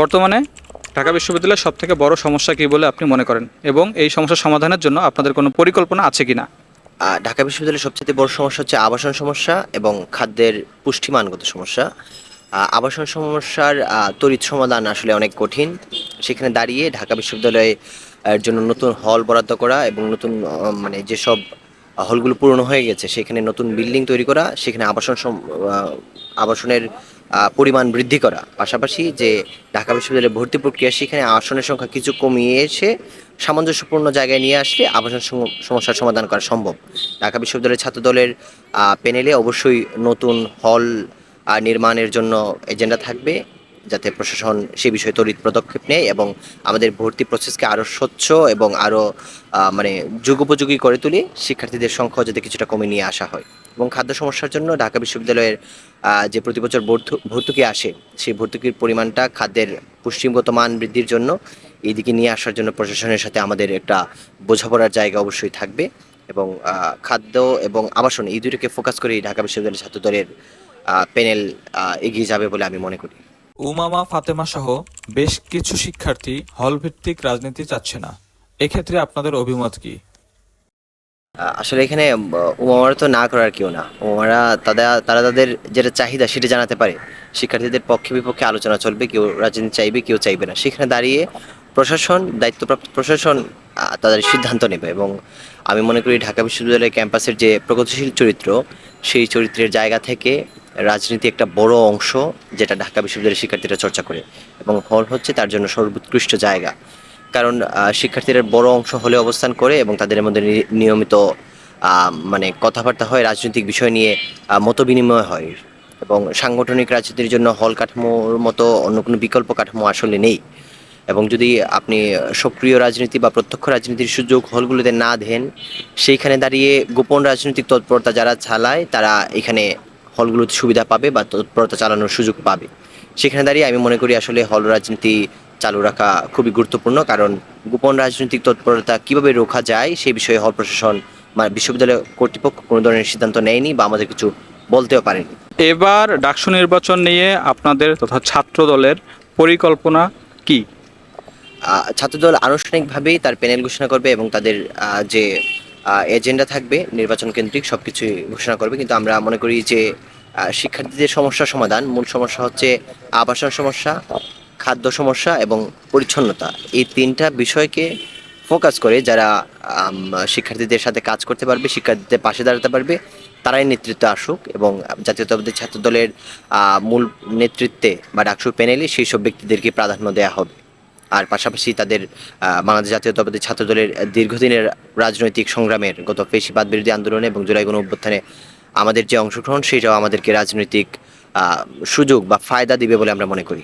বর্তমানে ঢাকা বিশ্ববিদ্যালয়ের সব থেকে বড় সমস্যা কী বলে আপনি মনে করেন? এবং এই সমস্যার সমাধানের জন্য আপনাদের কোনো পরিকল্পনা আছে কি না ঢাকা বিশ্ববিদ্যালয়ের সবচেয়ে বড় সমস্যা হচ্ছে আবাসন সমস্যা এবং খাদ্যের পুষ্টিমানগত সমস্যা। আবাসন সমস্যার তড়িৎ সমাধান আসলে অনেক কঠিন। সেখানে দাঁড়িয়ে ঢাকা বিশ্ববিদ্যালয়ে এর জন্য নতুন হল বরাদ্দ করা এবং নতুন মানে যেসব হলগুলো পুরনো হয়ে গেছে, সেখানে নতুন বিল্ডিং তৈরি করা, সেখানে আবাসন আবাসনের পরিমাণ বৃদ্ধি করা। পাশাপাশি যে ঢাকা বিশ্ববিদ্যালয়ের ভর্তি প্রক্রিয়া, সেখানে আসনের সংখ্যা কিছু কমিয়ে এসে সামঞ্জস্যপূর্ণ জায়গায় নিয়ে আসলে আবাসন সমস্যার সমাধান করা সম্ভব। ঢাকা বিশ্ববিদ্যালয়ের ছাত্র দলের প্যানেলে অবশ্যই নতুন হল নির্মাণের জন্য এজেন্ডা থাকবে। যাতে প্রশাসন সে বিষয়ে তড়িৎ পদক্ষেপ নেয় এবং আমাদের ভর্তি প্রসেসকে আরও স্বচ্ছ এবং আরও মানে যুগোপযোগী করে তুলে, শিক্ষার্থীদের সংখ্যা যাতে কিছুটা কমে নিয়ে আসা হয়। এবং খাদ্য সমস্যার জন্য ঢাকা বিশ্ববিদ্যালয়ের যে প্রতি বছর ভর্তু- ভর্তুকি আসে, সেই ভর্তুকির পরিমাণটা খাদ্যের পুষ্টিগত মান বৃদ্ধির জন্য এইদিকে নিয়ে আসার জন্য প্রশাসনের সাথে আমাদের একটা বোঝাপড়ার জায়গা অবশ্যই থাকবে। এবং খাদ্য এবং আবাসন এই দুটোকে ফোকাস করেই ঢাকা বিশ্ববিদ্যালয়ের ছাত্রদলের প্যানেল এগিয়ে যাবে বলে আমি মনে করি। উমামা, ফাতেমা সহ বেশ কিছু শিক্ষার্থী হলভিত্তিক রাজনীতি চাচ্ছে না। এক্ষেত্রে আপনাদের অভিমত কি? আসলে এখানে উমামারা তো না করার কেউ না। উমামারা তারা তারা তাদের যেটা চাহিদা সেটা জানাতে পারে। শিক্ষার্থীদের পক্ষে বিপক্ষে আলোচনা চলবে, কেউ রাজনীতি চাইবে, কেউ চাইবে না। সেখানে দাঁড়িয়ে প্রশাসন, দায়িত্বপ্রাপ্ত প্রশাসন তাদের সিদ্ধান্ত নেবে এবং আমি মনে করি ঢাকা বিশ্ববিদ্যালয় ক্যাম্পাসের যে প্রগতিশীল চরিত্র, সেই চরিত্রের জায়গা থেকে রাজনীতি একটা বড় অংশ যেটা ঢাকা বিশ্ববিদ্যালয়ের শিক্ষার্থীরা চর্চা করে, এবং হল হচ্ছে তার জন্য সর্বোৎকৃষ্ট জায়গা। কারণ শিক্ষার্থীরা বড় অংশ হলে অবস্থান করে এবং তাদের মধ্যে নিয়মিত মানে কথাবার্তা হয়, রাজনৈতিক বিষয় নিয়ে মত বিনিময় হয়। এবং সাংগঠনিক রাজনীতির জন্য হল কাঠামোর মতো অন্য কোনো বিকল্প কাঠামো আসলে নেই। এবং যদি আপনি সক্রিয় রাজনীতি বা প্রত্যক্ষ রাজনীতির সুযোগ হলগুলোতে না দেন, সেইখানে দাঁড়িয়ে গোপন রাজনৈতিক তৎপরতা যারা চালায়, তারা এখানে হলগুলোতে সুবিধা পাবে বা তৎপরতা চালানোর সুযোগ পাবে। সেখানে দাঁড়িয়ে আমি মনে করি আসলে হল রাজনীতি চালু রাখা খুবই গুরুত্বপূর্ণ কারণ গোপন রাজনৈতিক তৎপরতা কীভাবে রোখা যায় সেই বিষয়ে হল প্রশাসন বা বিশ্ববিদ্যালয় কর্তৃপক্ষ কোনো ধরনের সিদ্ধান্ত নেয়নি বা আমাদের কিছু বলতেও পারেনি। এবার ডাকসু নির্বাচন নিয়ে আপনাদের তথা ছাত্র দলের পরিকল্পনা কি? ছাত্রদল আনুষ্ঠানিকভাবেই তার প্যানেল ঘোষণা করবে এবং তাদের যে এজেন্ডা থাকবে, নির্বাচন কেন্দ্রিক সব কিছুই ঘোষণা করবে। কিন্তু আমরা মনে করি যে শিক্ষার্থীদের সমস্যা সমাধান, মূল সমস্যা হচ্ছে আবাসন সমস্যা, খাদ্য সমস্যা এবং পরিচ্ছন্নতা। এই তিনটা বিষয়কে ফোকাস করে যারা শিক্ষার্থীদের সাথে কাজ করতে পারবে, শিক্ষার্থীদের পাশে দাঁড়াতে পারবে, তারাই নেতৃত্বে আসুক এবং জাতীয়তাবাদী ছাত্র দলের মূল নেতৃত্বে বা ডাকসু প্যানেলে সেই সব ব্যক্তিদেরকে প্রাধান্য দেওয়া হবে। আর পাশাপাশি তাদের বাংলাদেশ জাতীয়তাবাদী ছাত্র দলের দীর্ঘদিনের রাজনৈতিক সংগ্রামের গত পেশিবাদ বিরোধী আন্দোলনে এবং জুলাই গণ অভ্যুত্থানে আমাদের যে অংশগ্রহণ, সেটাও আমাদেরকে রাজনৈতিক সুযোগ বা ফায়দা দিবে বলে আমরা মনে করি।